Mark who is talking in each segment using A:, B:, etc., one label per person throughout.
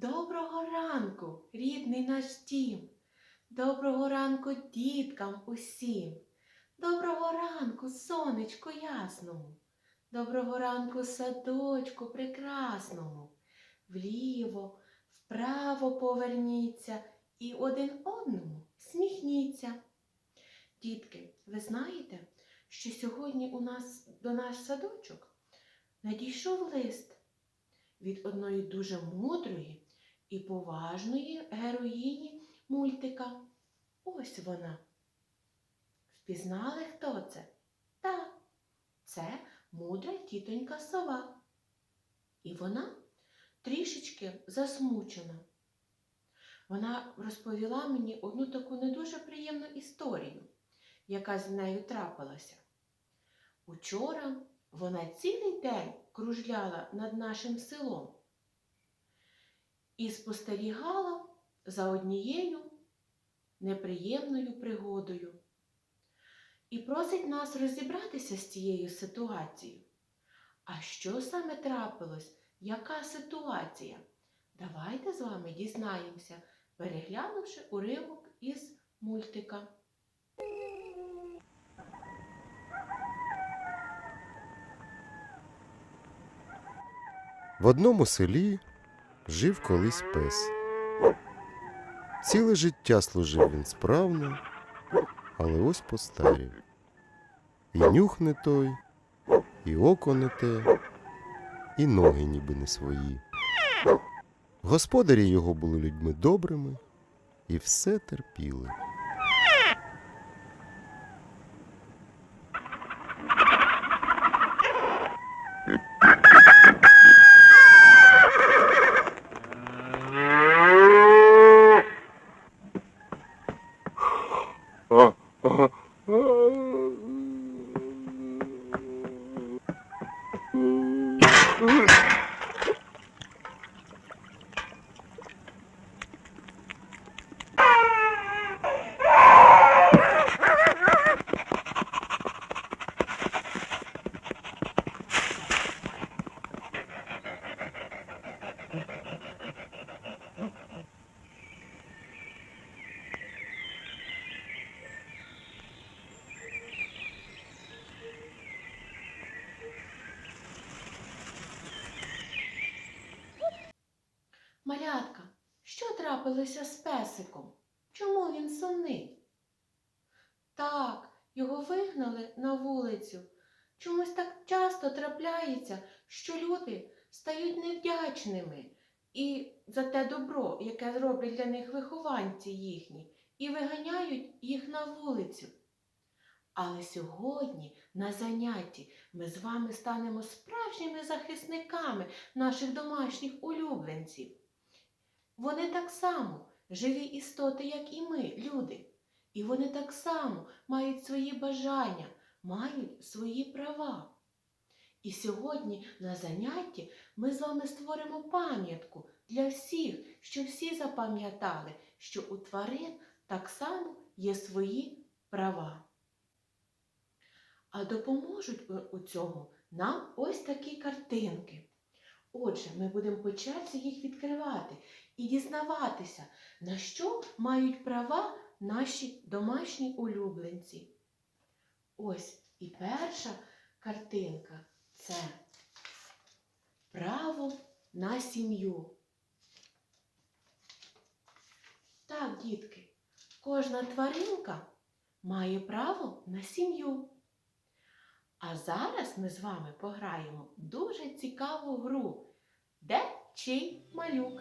A: Доброго ранку, рідний наш дім. Доброго ранку діткам усім. Доброго ранку, сонечку ясному. Доброго ранку, садочку прекрасному. Вліво, вправо поверніться і один одному сміхніться. Дітки, ви знаєте, що сьогодні у нас до наш садочок надійшов лист від одної дуже мудрої і поважної героїні мультика. Ось вона. Впізнали, хто це? Так, це мудра тітонька сова. І вона трішечки засмучена. Вона розповіла мені одну таку не дуже приємну історію, яка з нею трапилася. Учора вона цілий день кружляла над нашим селом і спостерігала за однією неприємною пригодою. І просить нас розібратися з цією ситуацією. А що саме трапилось? Яка ситуація? Давайте з вами дізнаємося, переглянувши уривок із мультика.
B: В одному селі жив колись пес. Ціле життя служив він справно, але ось постарів. І нюх не той, і око не те, і ноги ніби не свої. Господарі його були людьми добрими і все терпіли.
A: Малятка, що трапилося з песиком? Чому він сумний? Так, його вигнали на вулицю. Чомусь так часто трапляється, що люди стають невдячними і за те добро, яке зроблять для них вихованці їхні, і виганяють їх на вулицю. Але сьогодні на занятті ми з вами станемо справжніми захисниками наших домашніх улюбленців. Вони так само живі істоти, як і ми, люди. І вони так само мають свої бажання, мають свої права. І сьогодні на занятті ми з вами створимо пам'ятку для всіх, що всі запам'ятали, що у тварин так само є свої права. А допоможуть у- цьому нам ось такі картинки. Отже, ми будемо по їх відкривати і дізнаватися, на що мають права наші домашні улюбленці. Ось і перша картинка це право на сім'ю. Так, дітки, кожна тваринка має право на сім'ю. А зараз ми з вами пограємо дуже цікаву гру. Де чий малюк?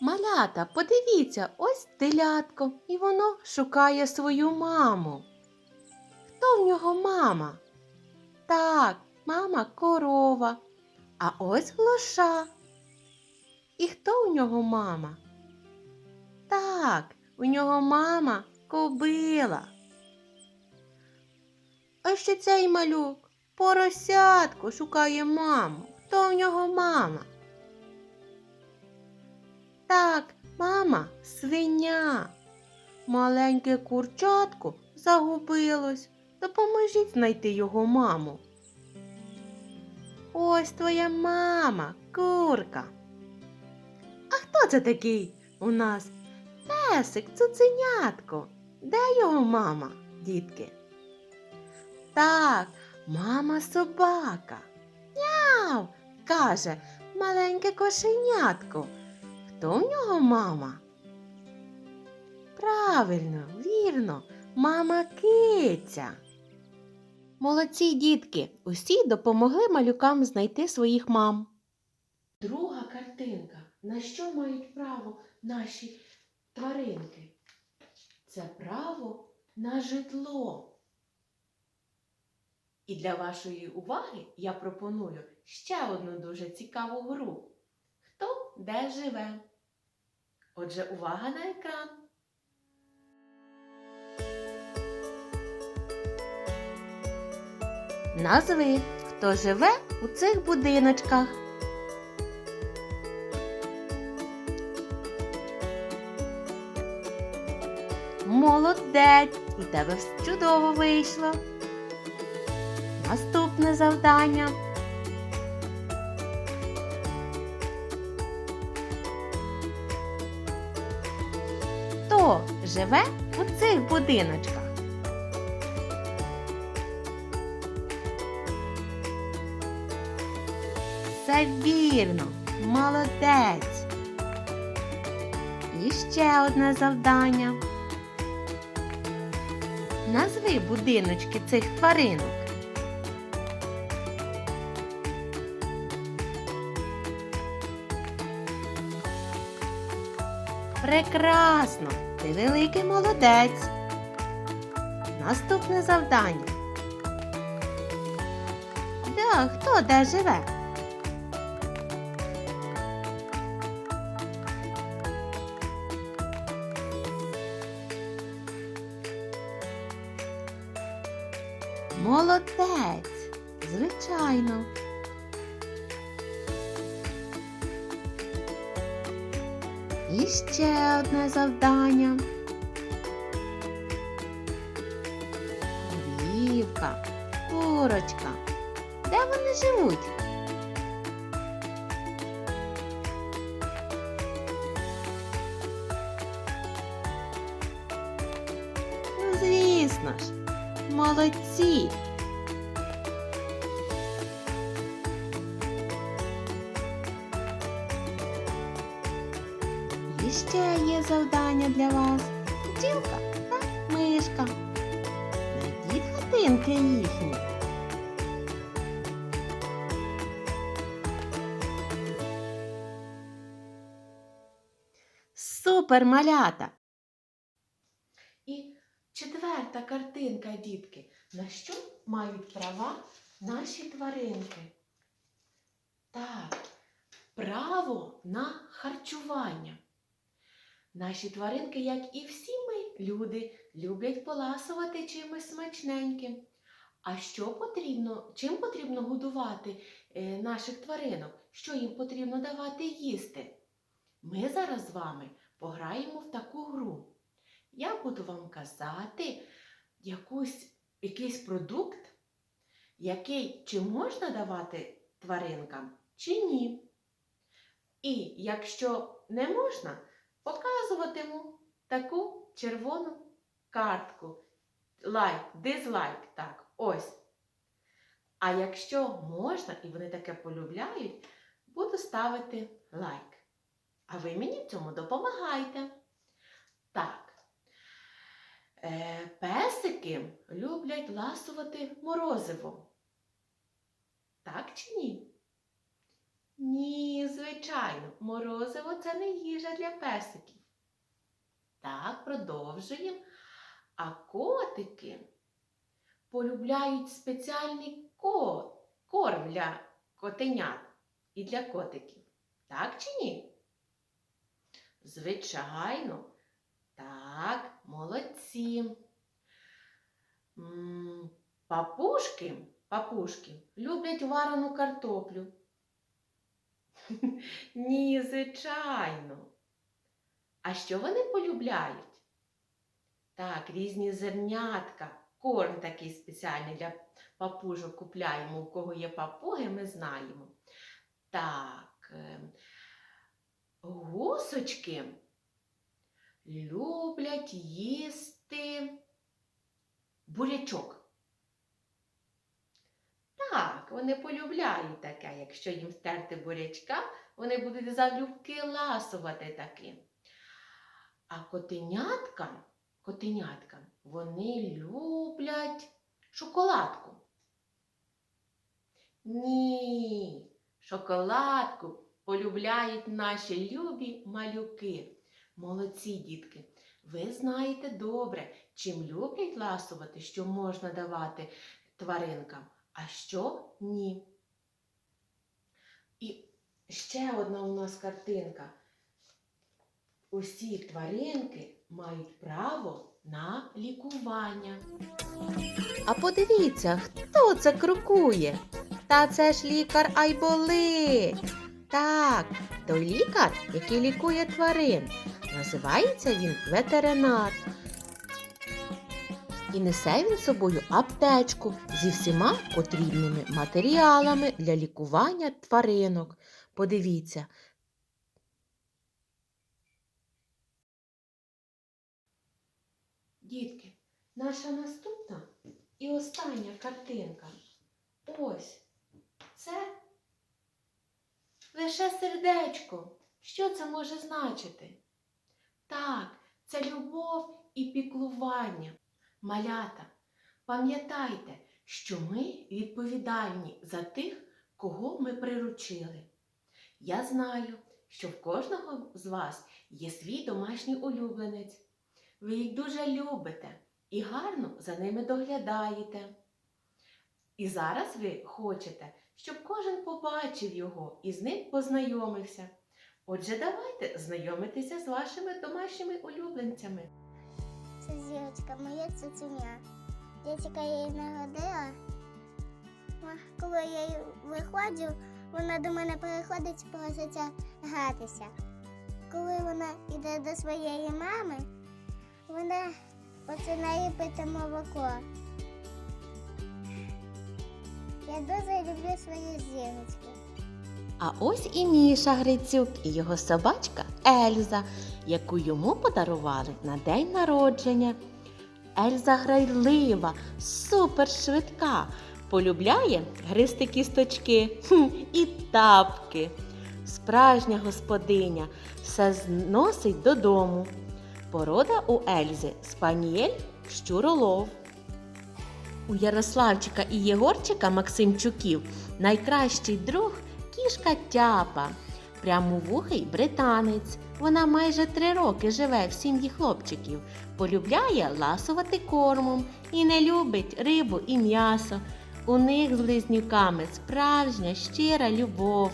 A: Малята, подивіться, ось телятко, і воно шукає свою маму. Хто в нього мама? Так, мама корова. А ось лоша. І хто у нього мама? Так, у нього мама кобила. А ще цей малюк поросятко шукає маму. Хто в нього мама? Так, мама свиня. Маленьке курчатко загубилось. Допоможіть знайти його маму. Ось твоя мама, курка. А хто це такий у нас? Песик, цуценятко. Де його мама, дітки? Так, мама собака. Няв, каже маленьке кошенятко. Хто в нього мама? Правильно, вірно, мама киця. Молодці дітки, усі допомогли малюкам знайти своїх мам. Друга картинка. На що мають право наші тваринки? Це право на житло. І для вашої уваги я пропоную ще одну дуже цікаву гру. Хто де живе? Отже, увага на екран. Назви, хто живе у цих будиночках. Молодець! У тебе чудово вийшло. Наступне завдання. Хто живе у цих будиночках? Все вірно, молодець. І ще одне завдання. Назви будиночки цих тваринок. Прекрасно! Ти великий молодець. Наступне завдання. Да, хто де живе? Молодець, звичайно. І ще одне завдання. Корівка, курочка. Де вони живуть? Ну, звісно ж, молодці. Завдання для вас. Бджілка та мишка. Найдіть хатинки їхні. Супер малята! І четверта картинка, дітки. На що мають права наші тваринки? Так, право на харчування. Наші тваринки, як і всі ми, люди, люблять поласувати чимось смачненьким. А що потрібно, чим потрібно годувати е, наших тваринок? Що їм потрібно давати їсти? Ми зараз з вами пограємо в таку гру. Я буду вам казати якусь, якийсь продукт, який чи можна давати тваринкам, чи ні. І якщо не можна, показуватиму таку червону картку. Лайк, дизлайк, так, ось. А якщо можна, і вони таке полюбляють, буду ставити лайк. А ви мені в цьому допомагайте. Так. Е, песики люблять ласувати морозиво. Так чи ні? Ні, звичайно, морозиво це не їжа для песиків. Так, продовжуємо. А котики полюбляють спеціальний ко- корм для котенят і для котиків. Так чи ні? Звичайно. Так, молодці. Папушки, папушки люблять варену картоплю. Ні, звичайно. А що вони полюбляють? Так, різні зернятка, корм такий спеціальний для папужок купляємо. У кого є папуги, ми знаємо. Так, е, гусочки люблять їсти бурячок. Так, вони полюбляють таке. Якщо їм стерти бурячка, вони будуть залюбки ласувати таки. А котенятка, котенятка, вони люблять шоколадку. Ні, шоколадку полюбляють наші любі малюки. Молодці, дітки. Ви знаєте добре, чим люблять ласувати, що можна давати тваринкам, а що ні. І ще одна у нас картинка. Усі тваринки мають право на лікування. А подивіться, хто це крокує? Та це ж лікар Айболит. Так, той лікар, який лікує тварин. Називається він ветеринар. І несе він з собою аптечку зі всіма потрібними матеріалами для лікування тваринок. Подивіться. Дітки, наша наступна і остання картинка. Ось це лише сердечко. Що це може значити? Так, це любов і піклування. Малята, пам'ятайте, що ми відповідальні за тих, кого ми приручили. Я знаю, що в кожного з вас є свій домашній улюбленець. Ви їх дуже любите і гарно за ними доглядаєте. І зараз ви хочете, щоб кожен побачив його і з ним познайомився. Отже, давайте знайомитися з вашими домашніми улюбленцями.
C: Це зірочка, моя цуценя. Я її народила. Коли я виходжу, вона до мене приходить і проситься гратися. Коли вона йде до своєї мами, вона починає пити молоко. Я дуже люблю свою зірочку.
A: А ось і Міша Грицюк і його собачка Ельза, яку йому подарували на день народження. Ельза грайлива, супершвидка, полюбляє гристи кісточки і тапки. Справжня господиня все зносить додому. Порода у Ельзи спанієль щуролов. У Ярославчика і Єгорчика Максимчуків найкращий друг кішка тяпа, прямовухий британець. Вона майже три роки живе в сім'ї хлопчиків, полюбляє ласувати кормом і не любить рибу і м'ясо. У них з близнюками справжня щира любов.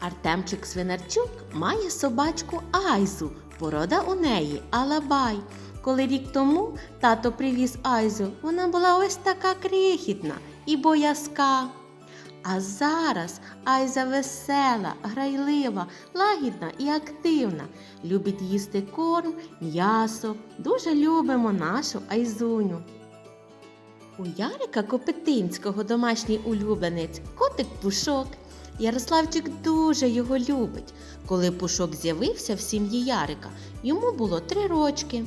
A: Артемчик Свинарчук має собачку Айзу. Порода у неї Алабай. Коли рік тому тато привіз Айзу, вона була ось така крихітна і боязка. А зараз Айза весела, грайлива, лагідна і активна. Любить їсти корм, м'ясо. Дуже любимо нашу Айзуню. У Ярика Копитинського домашній улюбленець котик Пушок. Ярославчик дуже його любить. Коли Пушок з'явився в сім'ї Ярика, йому було три рочки.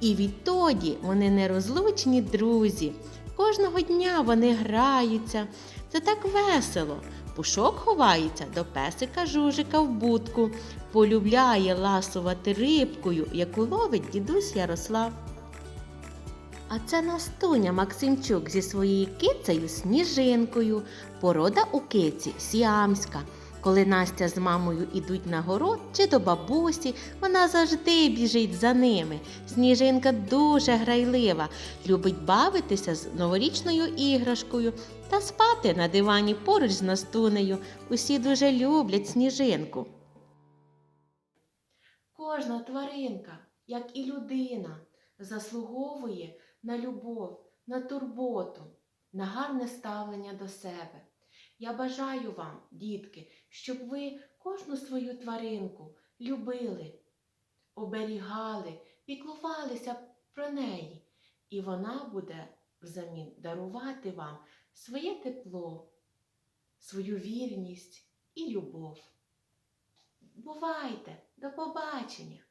A: І відтоді вони нерозлучні друзі. Кожного дня вони граються. Це так весело. Пушок ховається до песика жужика в будку, полюбляє ласувати рибкою, яку ловить дідусь Ярослав. А це Настуня Максимчук зі своєю кицею Сніжинкою. Порода у киці сіамська. Коли Настя з мамою ідуть на город чи до бабусі, вона завжди біжить за ними. Сніжинка дуже грайлива, любить бавитися з новорічною іграшкою та спати на дивані поруч з Настунею. Усі дуже люблять сніжинку. Кожна тваринка, як і людина, заслуговує на любов, на турботу, на гарне ставлення до себе. Я бажаю вам, дітки, щоб ви кожну свою тваринку любили, оберігали, піклувалися про неї, і вона буде взамін дарувати вам своє тепло, свою вірність і любов. Бувайте, до побачення.